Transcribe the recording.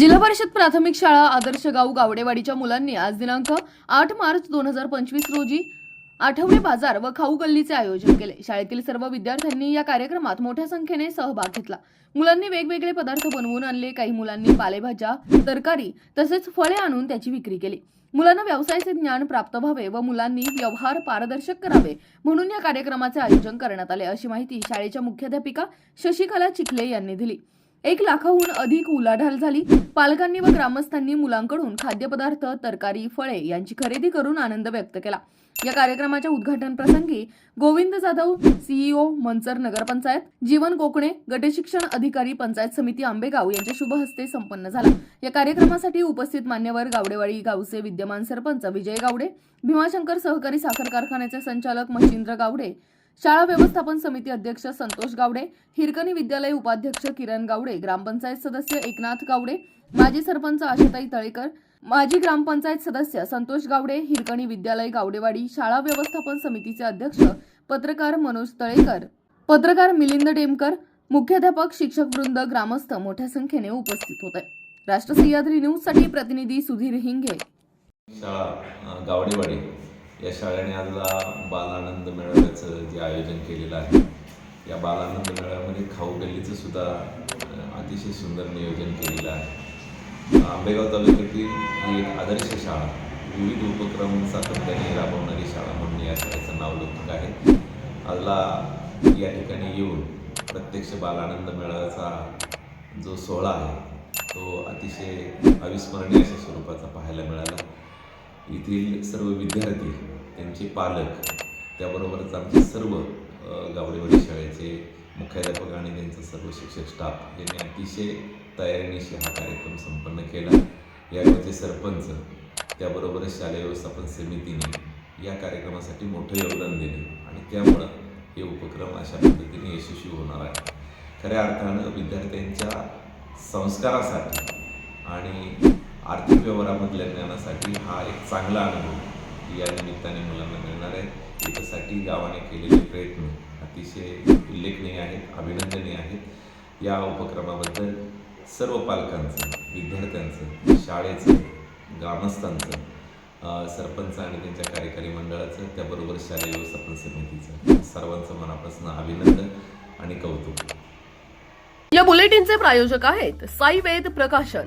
जिल्हा परिषद प्राथमिक शाळा आदर्श गाव गावडेवाडीच्या मुलांनी आज दिनांक आठ मार्च दोन हजार पंचवीस रोजी आठवडे बाजार व खाऊ गल्लीचे आयोजन केले. शाळेतील सर्व विद्यार्थ्यांनी या कार्यक्रमात मोठ्या संख्येने सहभाग घेतला. मुलांनी वेगवेगळे पदार्थ बनवून आणले. काही मुलांनी पालेभाज्या तरकारी तसेच फळे आणून त्याची विक्री केली. मुलांना व्यवसायाचे ज्ञान प्राप्त व्हावे व मुलांनी व्यवहार पारदर्शक करावे म्हणून या कार्यक्रमाचे आयोजन करण्यात आले अशी माहिती शाळेच्या मुख्याध्यापिका शशिकला चिखले यांनी दिली. एक लाखाहून अधिक उलाढाल झाली. पालकांनी व ग्रामस्थांनी मुलांकडून खाद्यपदार्थ तरकारी फळे यांची खरेदी करून आनंद व्यक्त केला. या कार्यक्रमाच्या उद्घाटन प्रसंगी गोविंद जाधव सीईओ मंचर नगरपंचायत जीवन कोकणे गटशिक्षण अधिकारी पंचायत समिती आंबेगाव यांच्या शुभ हस्ते संपन्न झाला. या कार्यक्रमासाठी उपस्थित मान्यवर गावडेवाडी गावचे विद्यमान सरपंच विजय गावडे भीमाशंकर सहकारी साखर कारखान्याचे संचालक मच्छिंद्र गावडे शाळा व्यवस्थापन समिती अध्यक्ष संतोष गावडे हिरकणी विद्यालय उपाध्यक्ष किरण गावडे ग्रामपंचायत सदस्य एकनाथ गावडे माजी सरपंच आशाताई तळेकर माजी ग्रामपंचायत सदस्य संतोष गावडे हिरकणी विद्यालय गावडेवाडी शाळा व्यवस्थापन समितीचे अध्यक्ष पत्रकार मनोज तळेकर. पत्रकार मिलिंद डेमकर मुख्याध्यापक शिक्षक वृंद ग्रामस्थ मोठ्या संख्येने उपस्थित होते. राष्ट्र सह्याद्री न्यूजसाठी प्रतिनिधी सुधीर हिंगे. शाळा गावडेवाडी. या शाळेने आजला बालानंद मेळाव्याचं जे आयोजन केलेलं आहे या बालानंद मेळाव्यामध्ये खाऊ गल्लीचं सुद्धा अतिशय सुंदर नियोजन केलेलं आहे. आंबेगाव तालुक्यातील ही एक आदर्श शाळा विविध उपक्रम सातत्याने राबवणारी शाळा म्हणून या शाळेचं नाव लौकिक आहे. आजला या ठिकाणी येऊन प्रत्यक्ष बालानंद मेळाव्याचा जो सोहळा आहे तो अतिशय अविस्मरणीय अशा स्वरूपाचा पाहायला मिळाला. येथील सर्व विद्यार्थी त्यांचे पालक त्याबरोबरच आमचे सर्व गावडेवाडी शाळेचे मुख्याध्यापक आणि त्यांचा सर्व शिक्षक स्टाफ यांनी अतिशय तयारीनिशी हा कार्यक्रम संपन्न केला. या गावचे सरपंच त्याबरोबरच शालेय व्यवस्थापन समितीने या कार्यक्रमासाठी मोठं योगदान दिले आणि त्यामुळं हे उपक्रम अशा पद्धतीने यशस्वी होणार आहे. खऱ्या अर्थानं विद्यार्थ्यांच्या संस्कारासाठी आणि आर्थिक व्यवहारामधल्या ज्ञानासाठी हा एक चांगला अनुभव या निमित्ताने मुलांना मिळणार आहे. याच्यासाठी गावाने केलेले प्रयत्न अतिशय उल्लेखनीय आहेत अभिनंदनीय आहेत. या उपक्रमाबद्दल सर्व पालकांचं विद्यार्थ्यांचं शाळेचं ग्रामस्थांचं सरपंच आणि त्यांच्या कार्यकारी मंडळाचं त्याबरोबर शालेय व्यवस्थापन समितीचं सर्वांचं मनापासून अभिनंदन आणि कौतुक. या बुलेटिनचे प्रायोजक आहेत साई वेद प्रकाशन.